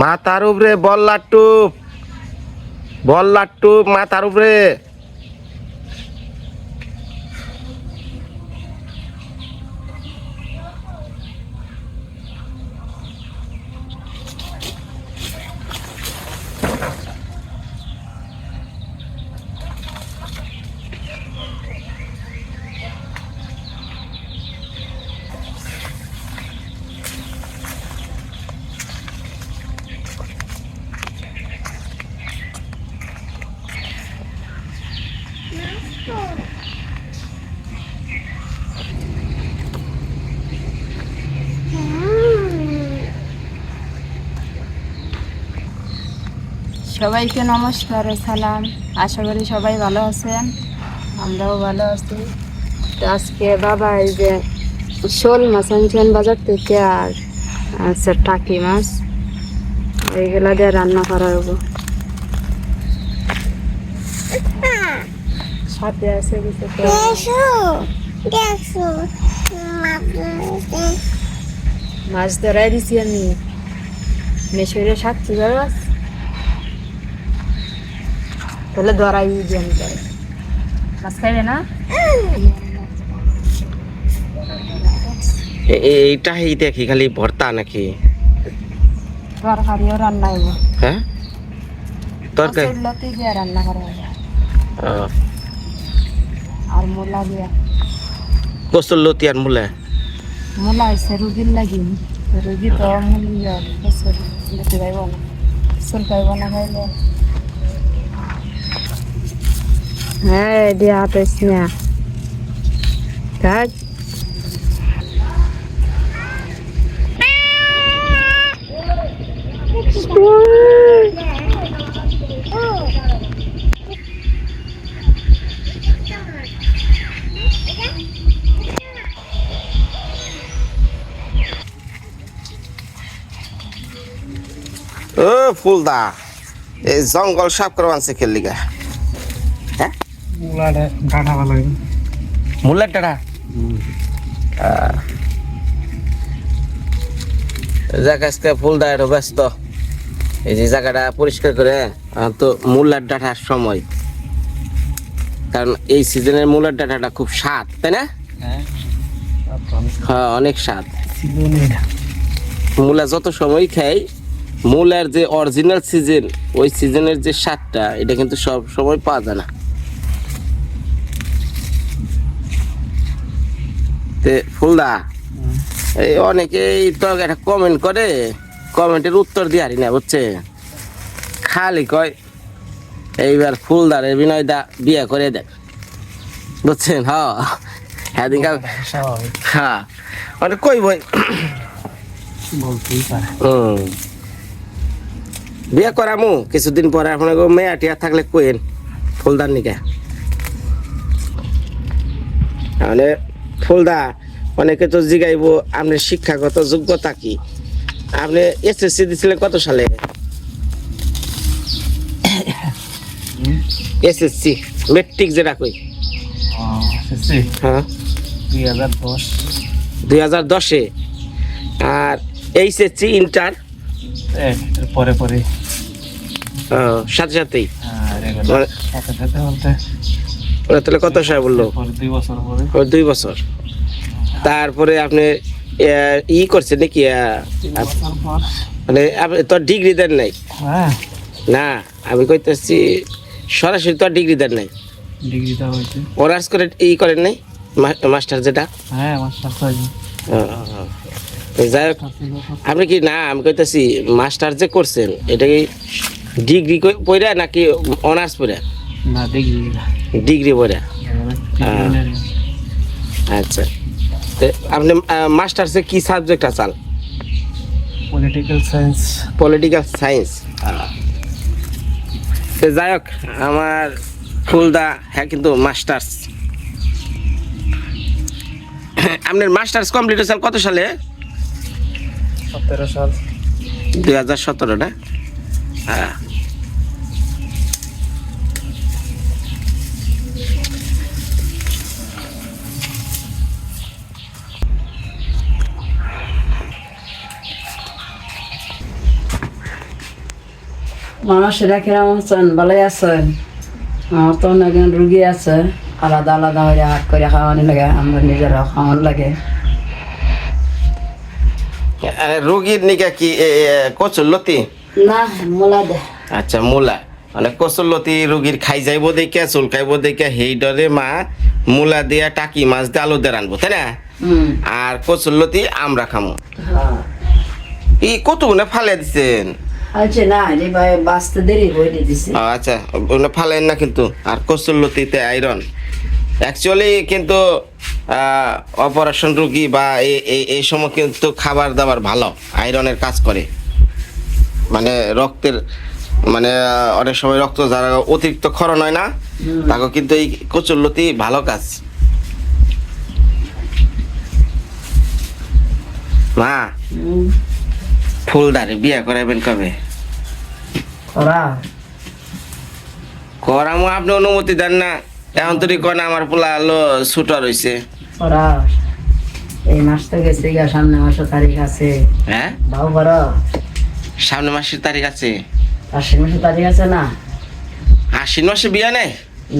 মাথার উপরে বল্লার টুপ বল্লার টুপ মাথার উপরে। সবাইকে নমস্কার, সালাম। আশা করি সবাই ভালো আছেন। আমরাও ভালো আছি। তো আজকে বাবা এই যে শোল মাছ আনছেন বাজার থেকে আর আচ্ছা টাকি মাছ। এইগুলা দিয়ে রান্না করা হব। সাথে আছে কিছু মাছ ধরাই দিছি আমি। মেশরে সাতটি মাছ তাহলে ধরাই দিয়ে আমি যাই মাছ খাইবে না? এইটা এই দেখি খালি ভর্তা নাকি? তরকারিও রান্না হ্যাঁ? তরকারি? রান্না করা আর মোলা দিয়া। কচুর লতি আর মোলা? মোলা হয়েছে রুগীর লাগি। রুগী তো মুলি আর কচুর লতি পাইব না। চুল পাইব না খাইলে। হ্যাঁ দিয়া হাতেছ না কাজ ও ফুলদা। এই জঙ্গল সাফ করে আনছে খেললি গা হ্যাঁ? ডাটা মূলার যাক আজকে ফুলদা একটু ব্যস্ত। এই যে জায়গাটা পরিষ্কার করে তো মূলার ডাটার সময়। কারণ এই সিজনের মূলার ডাটাটা খুব স্বাদ তাই না? হ্যাঁ। হ্যাঁ অনেক স্বাদ। মূলা যত সময় খাই মূলার যে অরিজিনাল সিজন ওই সিজনের যে স্বাদটা এটা কিন্তু সব সময় পাওয়া যায় না। তে ফুলদা এই অনেকেই তো একটা কমেন্ট করে কমেন্টের উত্তর দিয়ে হারি না বুঝছে? খালি কয় এইবার ফুলদার বিনয় দা বিয়ে করে দেয় বুঝছেন? হ্যাঁ হ্যাঁ দিন হ্যাঁ। মানে কই বই বলতেই পারে। হুম। বিয়ে করামু কিছুদিন পরে আপনার মেয়া টিয়া থাকলে কইন ফুলদার নিকা। মানে ফুলদা অনেকে তো জিগাইব আপনার শিক্ষাগত যোগ্যতা কি? আপনি এসএসসি দিছিলেন কত সালে? এসএসসি মেট্রিক যেটা কই হ্যাঁ। দুই হাজার দশ। আর এইচএসসি ইন্টার পরে পরে। সাথে সাথেই? মানে- সাথে সাথে বলতে। ওরা তাহলে কত সাল বলল? দুই বছর পরে। দুই বছর। তারপরে আপনি ই করছেন নাকি? মানে আপনি তোর ডিগ্রি দেন নাই? হ্যাঁ। না আমি কইতেছি সরাসরি তোর ডিগ্রি দেন নাই। ডিগ্রিটা হয়েছে। অনার্স করে ই করেন নাই? মাস্টার যেটা? হ্যাঁ মাস্টার যাই হোক আপনি কি না আমি কইতেছি মাস্টার যে করছেন এটা কি ডিগ্রি পড়া নাকি অনার্স পড়া না ডিগ্রি ডিগ্রি পড়া আচ্ছা। তো আপনি মাস্টার্সে কি সাবজেক্ট আছেন পলিটিক্যাল সায়েন্স পলিটিক্যাল সায়েন্স তো যাই হোক আমার ফুলদা হ্যাঁ কিন্তু মাস্টার্স আপনার মাস্টার্স কমপ্লিট হয়েছেন কত সালে? সতেরো সাল। দুই হাজার সতেরো না? হ্যাঁ। মানুষেরা কিরম আছেন? ভালোই আছেন? আমার তো অনেক রুগী আছে। আলাদা আলাদা হয়ে হাট করে খাওয়ানো লাগে আমার নিজেরা খাওয়ানো লাগে। রোগীর নিকা কি কচুর না মোলা দে। আচ্ছা মূলা। মানে কচুর লতি রোগীর খাই যাইব দেখে চুল খাইব দেখে সেই ডরে মা মূলা দিয়া টাকি মাছ দিয়ে আলু দিয়ে রানবো তাই না? আর কচুর লতি আমরা খামো। হ্যাঁ। ই কত গুনে ফালে দিছেন? আচ্ছা না রে ভাই বাঁচতে দেরি বইতে দিছে আচ্ছা ওগুলো ফালেন না কিন্তু। আর কচুর লতিতে আয়রন। অ্যাকচুয়ালি কিন্তু অপারেশন রোগী বা এই- সময় কিন্তু খাবার দাবার ভালো আয়রনের কাজ করে। মানে রক্তের মানে অনেক সময় রক্ত যারা অতিরিক্ত ক্ষরণ হয় না তাকে কিন্তু এই কচুর লতি ভালো কাজ। মা ফুলদারি বিয়া করাবেন কবে? করা। করামো আপনি অনুমতি দেন না। এখন তুই কন আমার পোলা আলো ছুটা রয়েছে ওরা এই মাস তো গেছে গা সামনে মাসের তারিখ আছে। হ্যাঁ? ভাও করো সামনে মাসের তারিখ আছে। আশ্বিন মাসের তারিখ আছে না? আশ্বিন মাসে বিয়া নেই?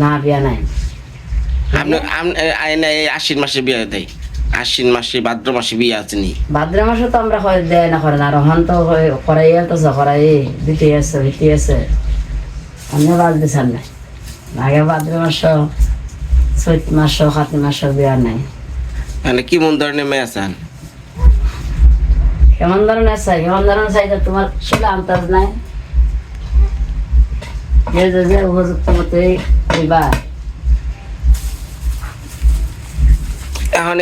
না বিয়া নাই। আপনি আই না এই আশ্বিন মাসে বিয়া দেয় আশ্বিন মাসে ভাদ্র মাসে বিয়ে আছে নি। ভাদ্র মাসে তো আমরা হয় দেয় না করে না। আর হন তো করাই তো করাই দিতে আছে দিতে আছে। আমি বাদ দিছান নাই আগে ভাদ্র মাস চৈত মাস কাতি মাস বিয়া নাই। মানে কি মন ধরনের মেয়ে আছেন? কেমন ধরনের চাই? কেমন ধরনের চাই তোমার সেটা আন্তাজ নাই? যে যে যে উপযুক্ত মতো এবার এখন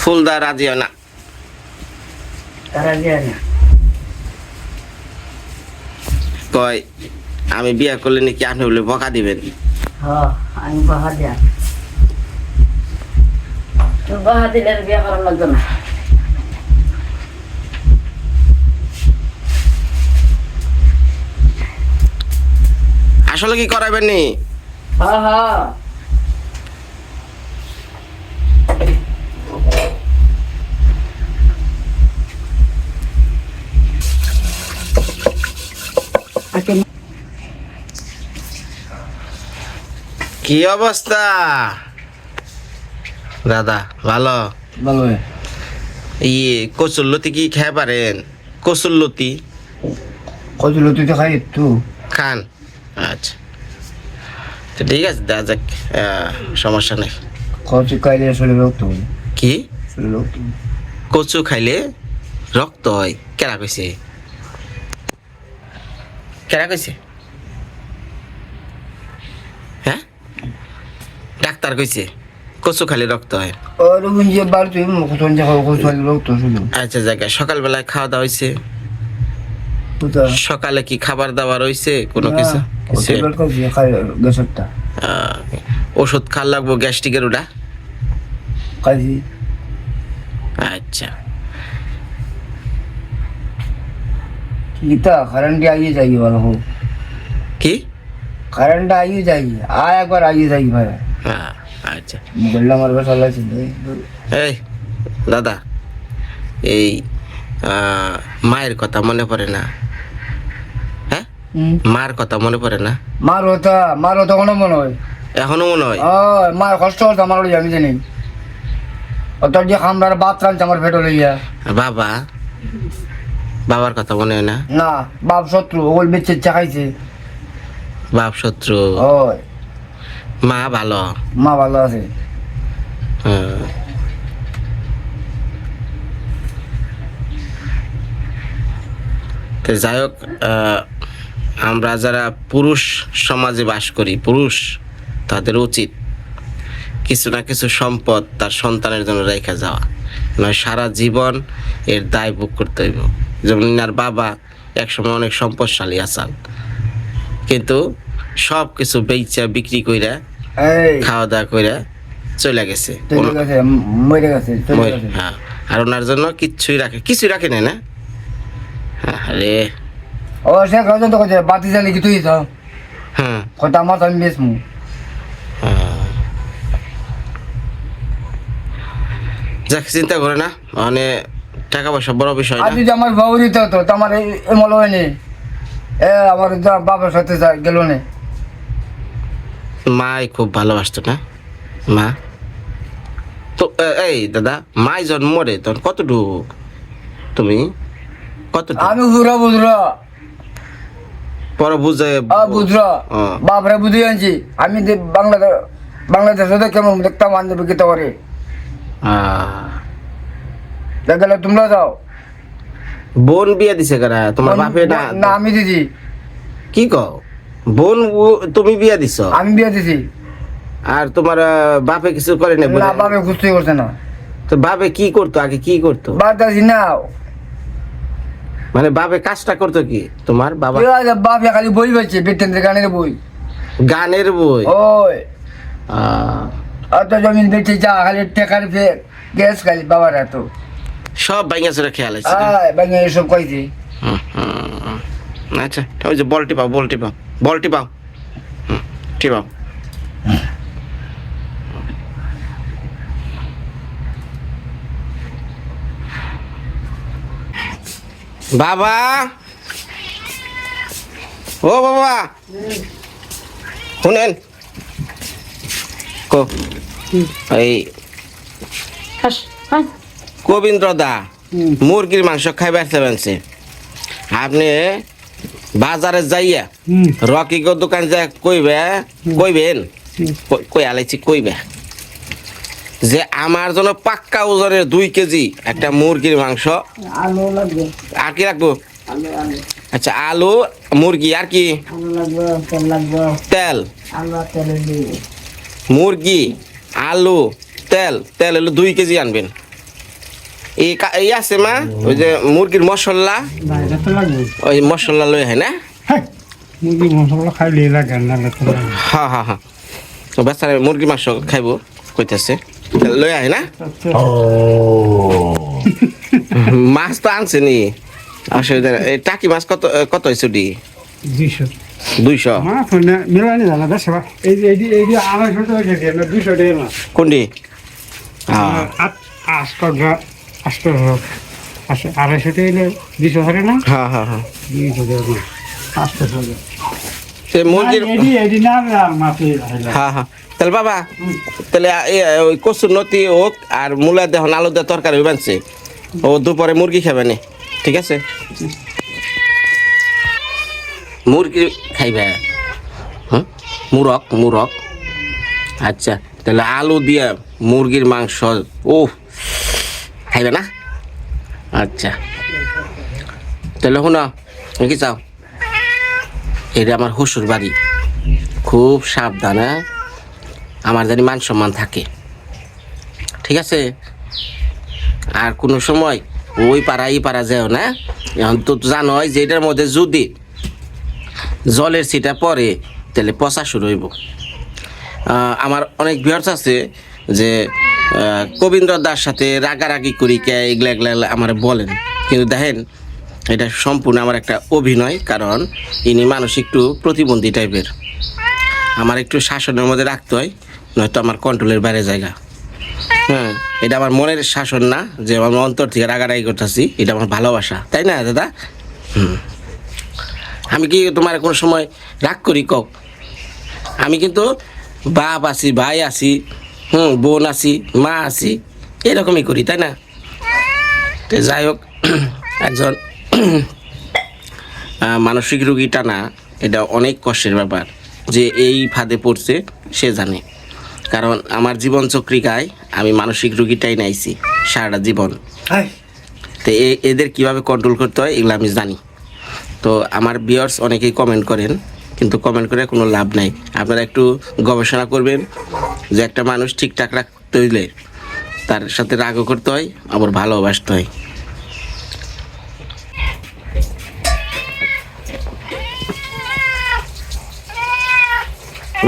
ফুলদা রাজি হয় না। তারা দিয়ে না। কয়? আমি বিয়া করলে নাকি আপনি বলে বকা দিবেন? আমি বাহা দিয়া। তুই দিলে আর করার লাগতো না। আসলে কি করাবেন নি? হ কি অবস্থা? দাদা ভালো? ভালো ইয়ে কচুর লতি কি খেয়ে পারেন? কচুর লতি তো খাই একটু। খান? আচ্ছা। তো ঠিক আছে দেখা যাক সমস্যা নেই। কচু খাইলে শরীর রক্ত হয়। কি। কচু খাইলে রক্ত হয়। কেরা কইছে? কেরা কইছে? ডাক্তার কইছে কচু খালি রক্ত হয়। জায়গা আচ্ছা জায়গায় সকালবেলায় খাওয়া দাওয়া হয়েছে সকালে কি খাবার দাবার হয়েছে কোনো কিছু? ওষুধ খাওয়া লাগবো গ্যাস্ট্রিকের ওটা? আচ্ছা। ইতা কারেন্টে আইয়ে যাই ভালো হোক কি? কারেন্টে আইয়ে যাই আর একবার আইয়ে যাই ভাই। হ্যাঁ, আচ্ছা। মোবাইলটা আমার চালাইছি এই দাদা এই মায়ের কথা মনে পড়ে না? হ্যাঁ? মার কথা মনে পড়ে না? মার হতা মার হতা কোনো মনে হয়। এখনও মনে হয়? মার কষ্ট হচ্ছে আমার আমি জানি। তোর যে খামড়ার বাত রাখছে আমার পেটে লইয়া। বাবা বাবার কথা মনে হয় না? না বাপ শত্রু ওগুল বেচে চাকাইছে বাপ শত্রু। ও মা ভালো? মা ভালো আছে। তো যাই হোক আমরা যারা পুরুষ সমাজে বাস করি পুরুষ তাদের উচিত কিছু না কিছু সম্পদ তার সন্তানের জন্য রেখে যাওয়া। নয় সারা জীবন এর দায় ভোগ করতে হইব। যেমন ইনার বাবা একসময় অনেক সম্পদশালী আসাল। কিন্তু সব কিছু বেচা বিক্রি কইরা খাওয়া দাওয়া কইরা চলে গেছে। হ্যাঁ। আর ওনার জন্য কিচ্ছুই রাখে কিছুই রাখে না না? আরে। ও সে কাজ তো কইছে বাতি জ্বালি কি তুই তো? হ্যাঁ। কথা আমার আমি বেসমু হ্যাঁ। যাক চিন্তা করে না মানে টাকা পয়সা বড় বিষয় না। যদি আমার দিতে হতো তো আমার এই হয়নি এ আমার তো বাবার সাথে গেল না। মাই খুব ভালোবাসতো না? মা? তো এই দাদা মাই যখন মরে তখন কতটুক? তুমি? কতটুক? আমি হুরা বুঝরা পরে বুঝে বুঝরা। বাপরে বুঝে আনছি। আমি বাংলাদেশ বাংলাদেশে কেমন দেখতাম আনতে বিকিতে করে গেলে তোমরা যাও। বোন বিয়ে দিছে কারা তোমার বাপে না আমি দিদি কি কও? বোন তুমি বিয়ে দিছ? আমি বিয়ে দিছি। আর তোমার বাপে কিছু করে না না বাপে খুঁজতে করছে না। তো বাপে কি করতো? আগে কি করতো? বাদ আছি না মানে বাপে কাজটা করতো কি? তোমার বাবা? বাপে খালি বই বলছে বেটেন্দ্র গানের বই। গানের বই? ওই। অত জমিন বেঁচে যা খালি টেকার ফের গ্যাস খালি বাবার এত সব চোরা খেয়াল আছে। বাঙে এসব কইছি। হুম, হুম। আচ্ছা ওই যে বলটি পাও বলটি পাও বলটি পাও। হুম, টিপাও বাবা! ও বাবা! শুনেন। কো এই হাস, হাই। গোবিন্দ দা মুরগির মাংস খাইবার চাইছে আপনি বাজারে যাইয়া রকি গো দোকান যা কইবে কইবেন কই- আলাইছি কইবে? যে আমার জন্য পাক্কা ওজনের দুই কেজি একটা মুরগির মাংস। আর কি রাখব আচ্ছা আলু মুরগি আর কি? তেল। মুরগি আলু তেল। তেল হলো দুই কেজি আনবেন। এই আছে মা ওই যে মুরগির মশলা। ওই মশলা লই হয় না? হ্যাঁ মুরগি মশলা খাইলে লাগে না। হ্যাঁ হ্যাঁ হ্যাঁ তো বেচারা মুরগি মাংস খাইব কইতাছে। লই আয় না? মাছ তো আনছে নি অসুবিধা এই টাকি মাছ কত কত হয়েছে ডি দুইশো। দুইশো? মিলানি জানা বেশ এই যে এই যে আড়াইশো টাকা কেজি দুইশো টাকা কোনটি? আট টাকা আড়াইশো টাকা না? হ্যাঁ হ্যাঁ হ্যাঁ। দুইশো সে হাইলা হ্যাঁ হ্যাঁ। তাহলে বাবা তাহলে ওই কচুর নতি হোক আর মূলা দেখুন আলু দিয়ে তরকারি বানছে ও দুপুরে মুরগি খাবে নি ঠিক আছে? মুরগি খাইবে। হুম? মুরক মুরক আচ্ছা তাহলে আলু দিয়ে মুরগির মাংস ও খাইবে না? আচ্ছা। তাহলে শুন কি চাও এটা আমার শ্বশুর বাড়ি। খুব সাবধানে আমার জানি মান সম্মান থাকে। ঠিক আছে? আর কোনো সময় ওই পাড়া এই পাড়া যাও না, এখন তো জানোই যে এটার মধ্যে যদি জলের ছিটা পরে তাহলে পচা শুরু হইব। আমার অনেক ভিউয়ার্স আছে যে কবীন্দ্র দার সাথে রাগারাগি করি কে, এগুলা এগুলা আমার বলেন। কিন্তু দেখেন, এটা সম্পূর্ণ আমার একটা অভিনয়, কারণ ইনি মানুষ একটু প্রতিবন্ধী টাইপের। আমার একটু শাসনের মধ্যে রাখতে হয়, নয়তো আমার কন্ট্রোলের বাইরে জায়গা। হ্যাঁ এটা আমার মনের শাসন না, যে আমার অন্তর থেকে রাগারাগি করতেছি, এটা আমার ভালোবাসা। তাই না, দাদা? হুম। আমি কি তোমার কোনো সময় রাগ করি কক আমি কিন্তু বাপ আছি, ভাই আছি হুম বোন আছি মা আছি এরকমই করি তাই না? তো যাই হোক একজন মানসিক রুগী টানা এটা অনেক কষ্টের ব্যাপার যে এই ফাঁদে পড়ছে সে জানে। কারণ আমার জীবন চক্রিকায় আমি মানসিক রুগীটাই নাইছি সারাটা জীবন। তো এ- এদের কীভাবে কন্ট্রোল করতে হয় এগুলো আমি জানি। তো আমার বিয়ার্স অনেকেই কমেন্ট করেন কিন্তু কমেন্ট করে কোনো লাভ নাই। আপনারা একটু গবেষণা করবেন যে একটা মানুষ ঠিকঠাক রাখতে হইলে তার সাথে রাগও করতে হয়, আবার ভালোবাসতে হয়।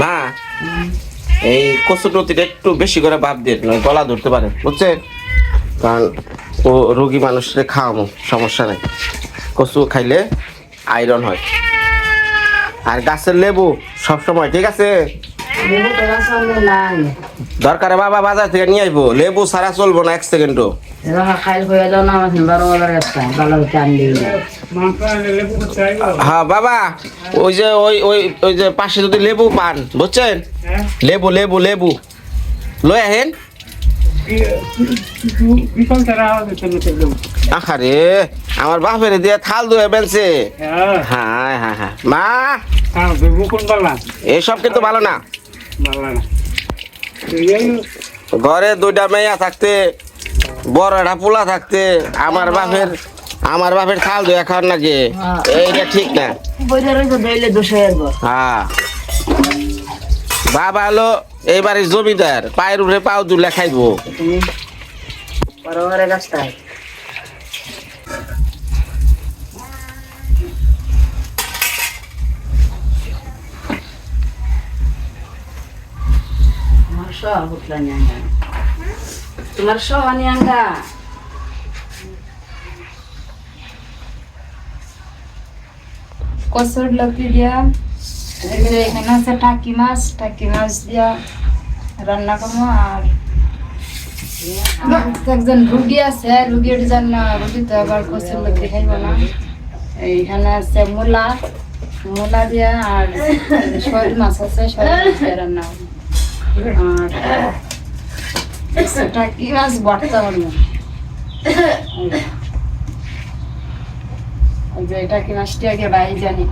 মা এই কচুর নতিটা একটু বেশি করে ভাব দিয়ে গলা ধরতে পারে বুঝছেন? কারণ ও রোগী মানুষের খাওয়ানো সমস্যা নেই। কচু খাইলে আয়রন হয়। আর গাছের লেবু সবসময় ঠিক আছে? দরকারে বাবা বাজার থেকে নিয়ে আইবো। লেবু সারা চলবো না এক সেকেন্ডও হয়ে হ্যাঁ বাবা ওই যে ওই ওই ওই যে পাশে যদি লেবু পান বুঝছেন? হ্যাঁ। লেবু লেবু লেবু। লই আহেন। আহারে আমার বাপের দিয়ে থাল ধুয়ে বেলছে হ্যাঁ। হ্যাঁ হ্যাঁ হ্যাঁ। মা হ্যাঁ এসব কিন্তু ভালো না। ঘরে দুইটা মেয়া থাকতে বড় একটা পোলা থাকতে আমার বাপের আমার বাপের থাল ধুয়ে খাওয়ার নাকি? এইটা ঠিক না। হ্যাঁ। বাবা হলো এইবারে জমিদার পায়ের উপরে পাও দুলে খাইবো। তুমি বড় বড় গাছটায় তোমার সব উঠলা নিয়াঙ্গা। তোমার সব এই এখানে আছে টাকি মাছ টাকি মাছ দিয়া রান্না করব আর একজন রুগী আছে, রুগীর রুগী তো আবার কচুর লতি খাইব না। এইখানে আছে মূলা মূলা দিয়া আর মাছ আছে শোল মাছ দিয়ে। আর টাকি মাছ ভর্তা যে টাকি মাছটি আগে বাই জানি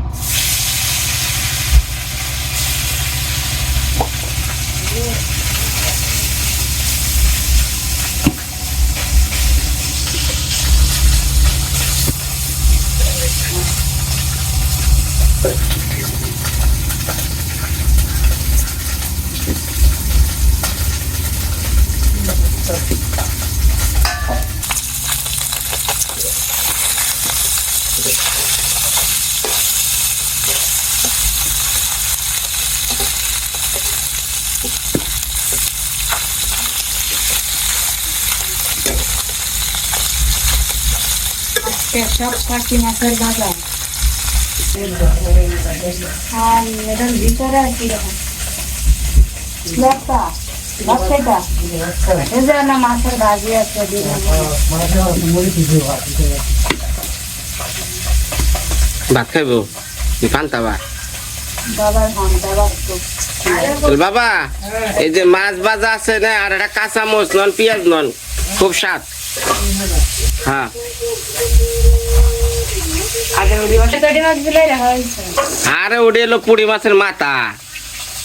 সব টাকি মাছের ভাজা আর এটার ভিতরে আর কি রকম? মাছের ভাজি আছে ভাত খাইবো? বাবা এই যে মাছ ভাজা আছে না আর একটা কাঁচা মরিচ নন পেঁয়াজ নন খুব স্বাদ। হ্যাঁ আগে ওই কটি মাছ দিলে রাখা হয়েছে আরে ওটা এলো পুরি মাছের মাথা।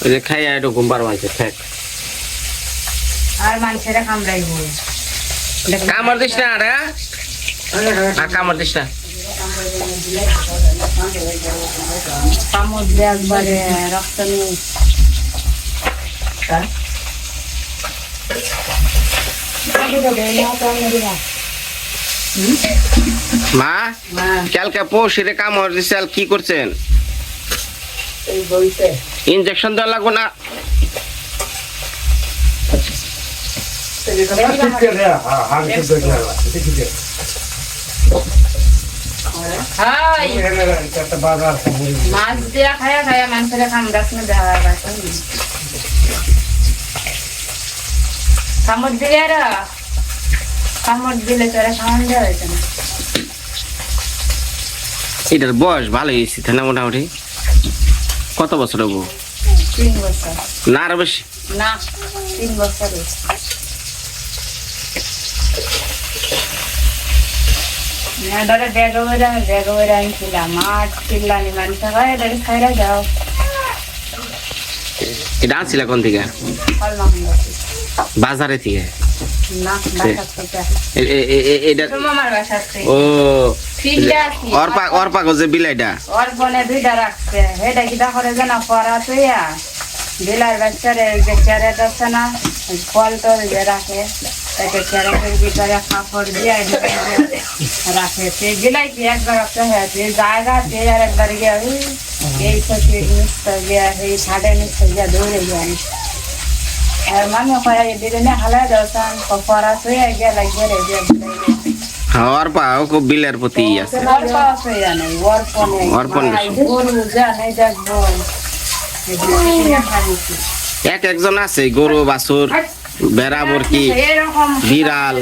ওই যে খাইয়া একটু ঘুমবার মাছের ঠেক আর মানুষেরা কামড়াইব কামড় দিস না আরে আর কামড় দিস না। কামড় দিয়ে একবারে রক্ত নিয়ে। মা? কালকে পৌষিরে কামড় দিছে আর কি করছেন? ইনজেকশন দেওয়া লাগবে না? মাছ দিয়া খায়া খায়া মানুষের কামড়াস না কামড় দিলে কামড় দিলে তোরা সামান দেওয়া হয়েছে না। এটার বয়স ভালো হয়েছে তাই না মোটামুটি? কত বছর হব? তিন বছর। না আরও বেশি? না তিন বছর ধরে আনছিলাম মাছ চিল্লানি মানুষ হয় ধরে খাইরা যাও। এটা আনছিল কোন থেকে? ফল মাখুন বাজারে থেকে? ও অর্পা অর্পা বিলাইটা। দুইটা রাখছে। এটা করে পড়া তুইয়া? বিলার বাচ্চারে যে না ফল টল যে রাখে তাকে ভিতরে কাপড় দিয়ে রাখে। সেই বিলাই কি একবার এই জায়গা যে আর একবার গিয়ে ওই এই গিয়া দৌড়ে গিয়া আর মানে কয়া দিলে না হালা দর্শন পড়া তুইয়া গিয়া লাগবে রে বিলের প্রতি আছে গরু যা নেই দেখব এক একজন আছে গরু বাছুর মুরগি এরকম বিড়াল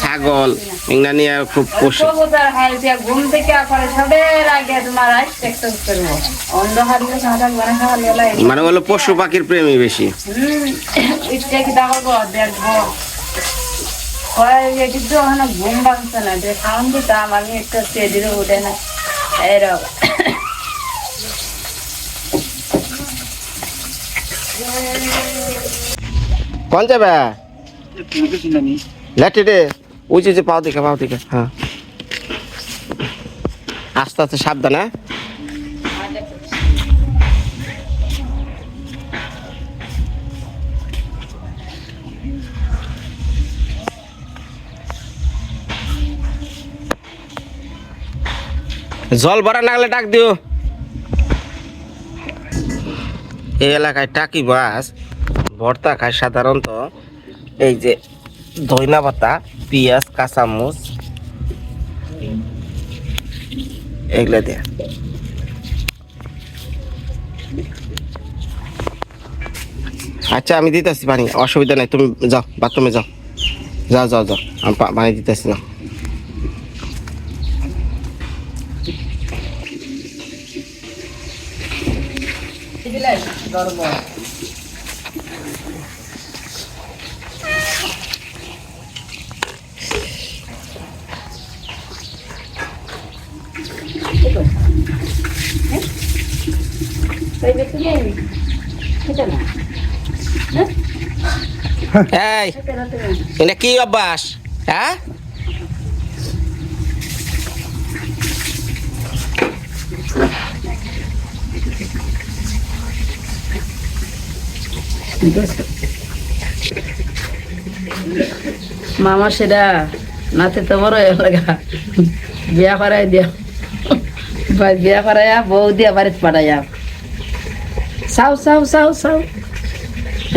ছাগল এগুলা নিয়ে খুব পশু। ঘুম থেকে মানে হলো পশু পাখির প্রেমী বেশি। ঘুম ভাঙছে না যে খাওয়ান দিতাম আমি একটু স্টেজে উঠে না। এরকম কোন যাবে? লেটে রে ওই যে যে পাও দিকে পাও দিকে হ্যাঁ। আস্তে আস্তে সাবধানে হ্যাঁ? জল ভরা না গেলে ডাক দিও। এই এলাকায় টাকি মাছ ভর্তা খায় সাধারণত এই যে ধইনা পাতা, পেঁয়াজ কাঁচামচ এগুলো দেয়া। আচ্ছা আমি দিতেছি পানি। অসুবিধা নাই, তুমি যাও, বাথরুমে যাও। যাও যাও যাও, আমি পানি দিতেছি না এই এটা কি অভ্যাস? হ্যাঁ? মামা সেটা, নাতে তো বড় লাগা বিয়া করাই দিয়া বিয়া করাইয়া বউ দিয়া বাড়িতে পাঠাইয়া। চাও চাও চাও চাও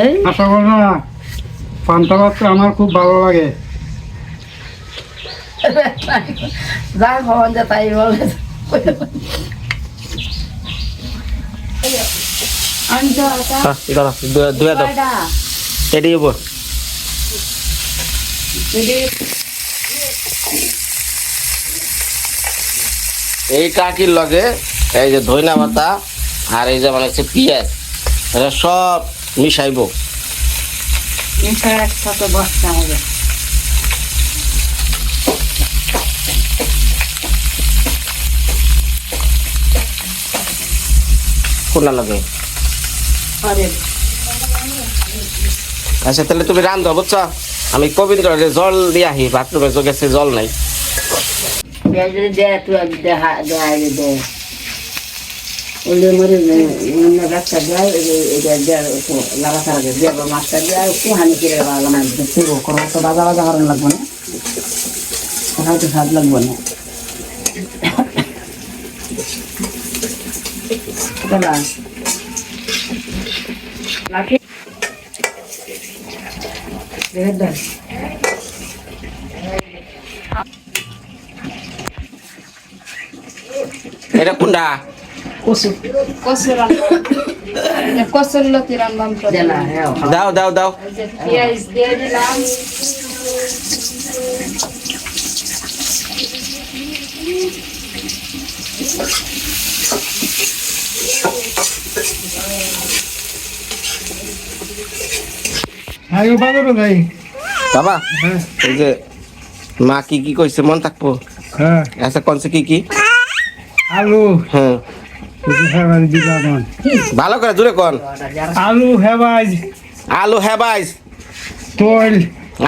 এই? আশা করো না পান্তা ভাত আমার খুব ভালো লাগে। যা ভবন যা তাই বলে। হ্যাঁ, এটি উপর এই কাকির লগে এই যে ধইনা পাতা আর এই যে মানে হচ্ছে পেঁয়াজ এটা সব মিশাইবো। একসাথে বসতে হবে। কোনা লাগে? আচ্ছা তাহলে তুমি রান্ধো বুঝছ? আমি কবিন্দ্র জল দিয়ে আহি বাথরুমে গেছে জল নাই। দেয় দেয় ওলে মরে অন্য ব্যবসা দেয় এটা দেয় লাগা সারা দেয় মাছটা দেয়, একটু হানি করে বাগালাম দেখতে করো তো বাজা বাজা করার লাগবে না। হয়তো স্বাদ লাগবে না। এটা কোনটা? কসু কসুর কসুর লতি রান্নাম দেনা হ্যাঁ দাও দাও দাও। পেঁয়াজ দিয়ে দিলাম। হ্যাঁ বাজারও যাই বাবা হ্যাঁ এই যে মা কি কি কইছে মন থাকব? হ্যাঁ আচ্ছা কনছে কি কি? আলু। হ্যাঁ হেবাজ দিলাম ভালো করে দূরে কন। আলু হেবাজ আলু হেবাইজ। তোল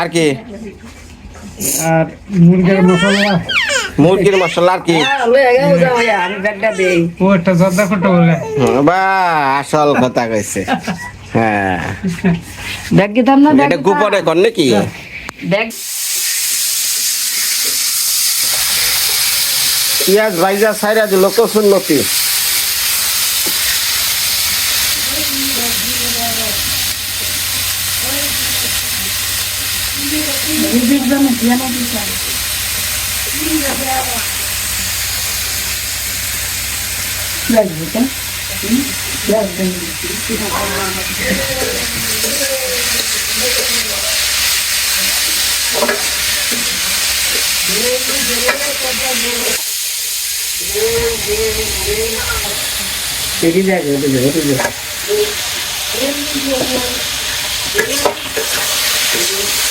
আর কি? আর মুরগির মশলা। মুরগির মশলা আর কি? আমি ব্যাগটা দেই ও একটা জর্দা করতে বলে বা আসল কথা কইছে। হ্যাঁ। ব্যাগ দিতাম না এটা গোপনে কর নাকি? ব্যাগ। পিঁয়াজ ভাইজা সাইরা দিল কসুর নতি ব্যাগ দিতাম দেখি যাক হতে যাক হতে যাক আমাদের নষ্ট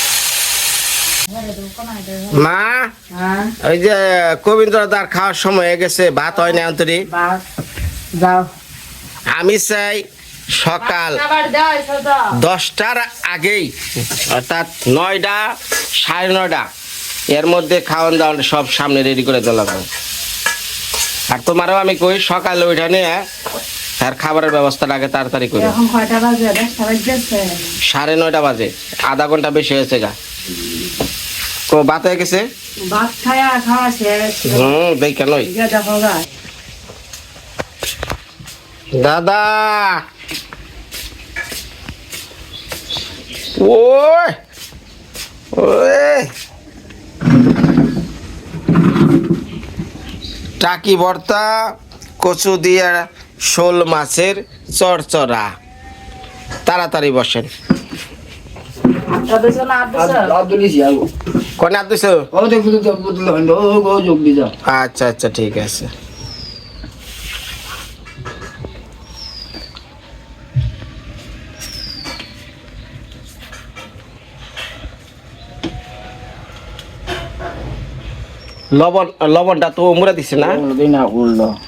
মা হ্যাঁ ওই যে কবীন্দ্রদার খাওয়ার সময় হয়ে গেছে ভাত হয় না অন্তরি। আমি চাই সকাল দশটার আগেই অর্থাৎ নয়টা সাড়ে নয়টা এর মধ্যে খাওয়ান দাওয়ান সব সামনে রেডি করে দেওয়া লাগবে আর তোমারও আমি কই সকালে ওইটা নিয়ে তার খাবারের ব্যবস্থাটা আগে তাড়াতাড়ি করি। সাড়ে নয়টা বাজে আধা ঘণ্টা বেশি হয়েছে গা। তো বাত হয়ে গেছে? ভাত খায়া খাওয়া শেষ। হুম দাদা! ওই! ওই! টাকি ভর্তা কচু দিয়া শোল মাছের চরচরা তাড়াতাড়ি বসেন। আচ্ছা আচ্ছা ঠিক আছে। লবণ লবণটা তো মুড়া দিছে না?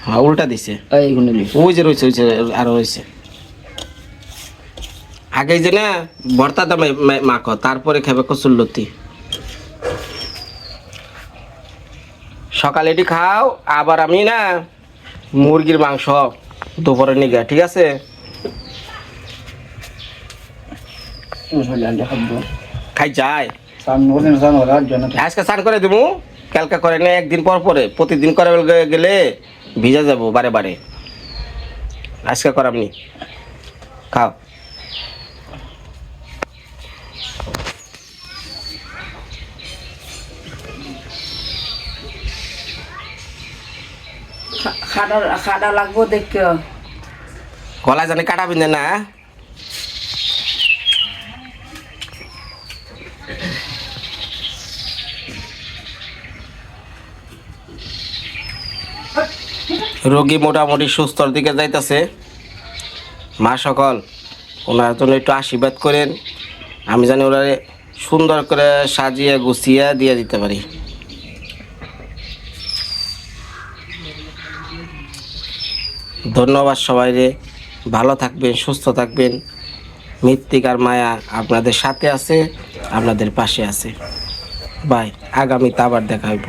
হ্যাঁ উল্টা দিছে। ওই যে রয়েছে ওই যে আরও রয়েছে। আগে যে না, ভর্তা দামে মাখো, তারপরে খাবে লতি। সকালে এটি খাও, আবার আমি না মুরগির মাংস দুপুরে নিয়ে ঠিক আছে? খাই জানা আজকে স্নান করে দেবো কালকে করে না, একদিন পর পরে, প্রতিদিন করে গেলে ভিজা যাব বারে বারে। আজকে করামনি। খাও। খাটা জানি কাটা না রোগী মোটামুটি সুস্থর দিকে যাইতেছে। মা সকল, ওনার জন্য একটু আশীর্বাদ করেন। আমি জানি ওরা সুন্দর করে সাজিয়ে গুছিয়ে দিয়ে দিতে পারি। ধন্যবাদ সবাই রে ভালো থাকবেন, সুস্থ থাকবেন। মৃত্তিকার মায়া আপনাদের সাথে আছে, আপনাদের পাশে আছে। বাই, আগামীতে আবার দেখা হইব।